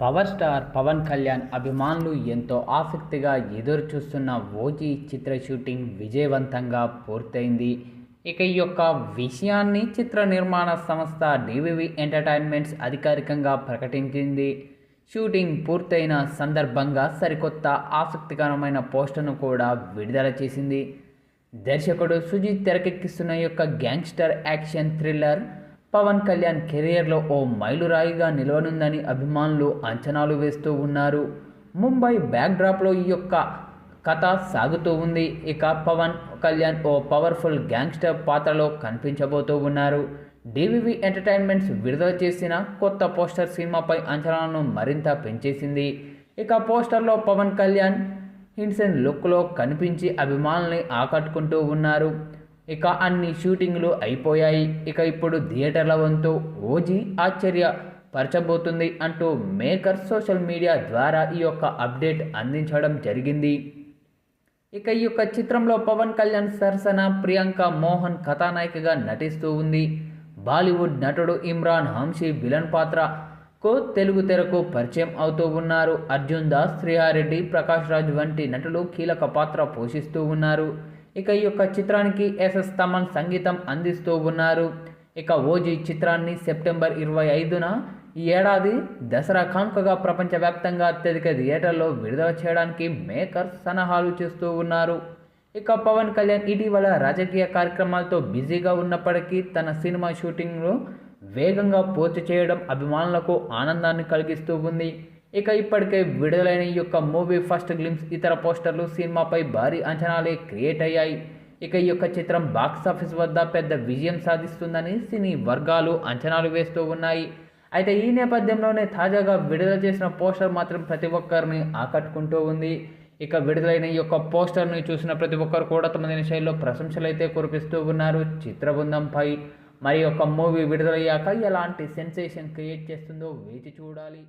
Power star Pawan Kalyan అభిమానులు ఎంతో ఆసక్తిగా ఎదురు చూస్తున్న ఓజీ చిత్ర షూటింగ్ విజయవంతంగా పూర్తయింది. ఇక ఈ యొక్క విషయాన్ని చిత్ర నిర్మాణ సంస్థ డివివి ఎంటర్టైన్మెంట్స్ అధికారికంగా ప్రకటించింది. షూటింగ్ పూర్తయిన సందర్భంగా సరికొత్త ఆసక్తికరమైన పోస్టర్ను కూడా విడుదల చేసింది. దర్శకుడు సుజిత్ తెరకెక్కిస్తున్న యొక్క gangster action thriller Pawan Kalyan కెరియర్లో ఓ మైలురాయిగా నిలవనుందని అభిమానులు అంచనాలు వేస్తూ ఉన్నారు. ముంబై బ్యాక్డ్రాప్లో ఈ యొక్క కథ సాగుతూ ఉంది. ఇక పవన్ కళ్యాణ్ ఓ పవర్ఫుల్ గ్యాంగ్స్టర్ పాత్రలో కనిపించబోతూ ఉన్నారు. డివివి ఎంటర్టైన్మెంట్స్ విడుదల చేసిన కొత్త పోస్టర్ సినిమాపై అంచనాలను మరింత పెంచేసింది. ఇక పోస్టర్లో పవన్ కళ్యాణ్ హిన్సెన్ లుక్లో కనిపించి అభిమానుల్ని ఆకట్టుకుంటూ ఉన్నారు. ఇక అన్ని షూటింగ్లు అయిపోయాయి. ఇక ఇప్పుడు థియేటర్ల వంతు ఓజీ ఆశ్చర్య పరచబోతుంది అంటూ మేకర్ సోషల్ మీడియా ద్వారా ఈ యొక్క అప్డేట్ అందించడం జరిగింది. ఇక ఈ యొక్క చిత్రంలో పవన్ కళ్యాణ్ సరసన ప్రియాంక మోహన్ కథానాయికగా నటిస్తూ ఉంది. బాలీవుడ్ నటుడు ఇమ్రాన్ హంషీ విలన్ పాత్రకు తెలుగు తెరకు పరిచయం అవుతూ ఉన్నారు. అర్జున్ దాస్ శ్రీహారెడ్డి ప్రకాష్ రాజ్ వంటి నటులు కీలక పాత్ర పోషిస్తూ ఉన్నారు. ఇక ఈ యొక్క చిత్రానికి ఎస్ఎస్ తమన్ సంగీతం అందిస్తూ ఉన్నారు. ఇక ఓజీ చిత్రాన్ని సెప్టెంబర్ ఇరవై ఐదున ఈ ఏడాది దసరా కానుకగా ప్రపంచవ్యాప్తంగా అత్యధిక థియేటర్లో విడుదల చేయడానికి మేకర్స్ సన్నాహాలు చేస్తూ ఉన్నారు. ఇక పవన్ కళ్యాణ్ ఇటీవల రాజకీయ కార్యక్రమాలతో బిజీగా ఉన్నప్పటికీ తన సినిమా షూటింగ్ను వేగంగా పూర్తి చేయడం అభిమానులకు ఆనందాన్ని కలిగిస్తూ ఉంది. ఇక ఇప్పటికే విడుదలైన ఈ యొక్క మూవీ ఫస్ట్ గ్లిమ్స్ ఇతర పోస్టర్లు సినిమాపై భారీ అంచనాలే క్రియేట్ అయ్యాయి. ఇక ఈ యొక్క చిత్రం బాక్సాఫీస్ వద్ద పెద్ద విజయం సాధిస్తుందని సినీ వర్గాలు అంచనాలు వేస్తూ ఉన్నాయి. అయితే ఈ నేపథ్యంలోనే తాజాగా విడుదల చేసిన పోస్టర్ మాత్రం ప్రతి ఒక్కరిని ఆకట్టుకుంటూ ఉంది. ఇక విడుదలైన ఈ యొక్క పోస్టర్ని చూసిన ప్రతి ఒక్కరు కూడా తమదైన శైలిలో ప్రశంసలు అయితే కురిపిస్తూ ఉన్నారు. చిత్ర బృందంపై మరి యొక్క మూవీ విడుదలయ్యాక ఎలాంటి సెన్సేషన్ క్రియేట్ చేస్తుందో వేచి చూడాలి.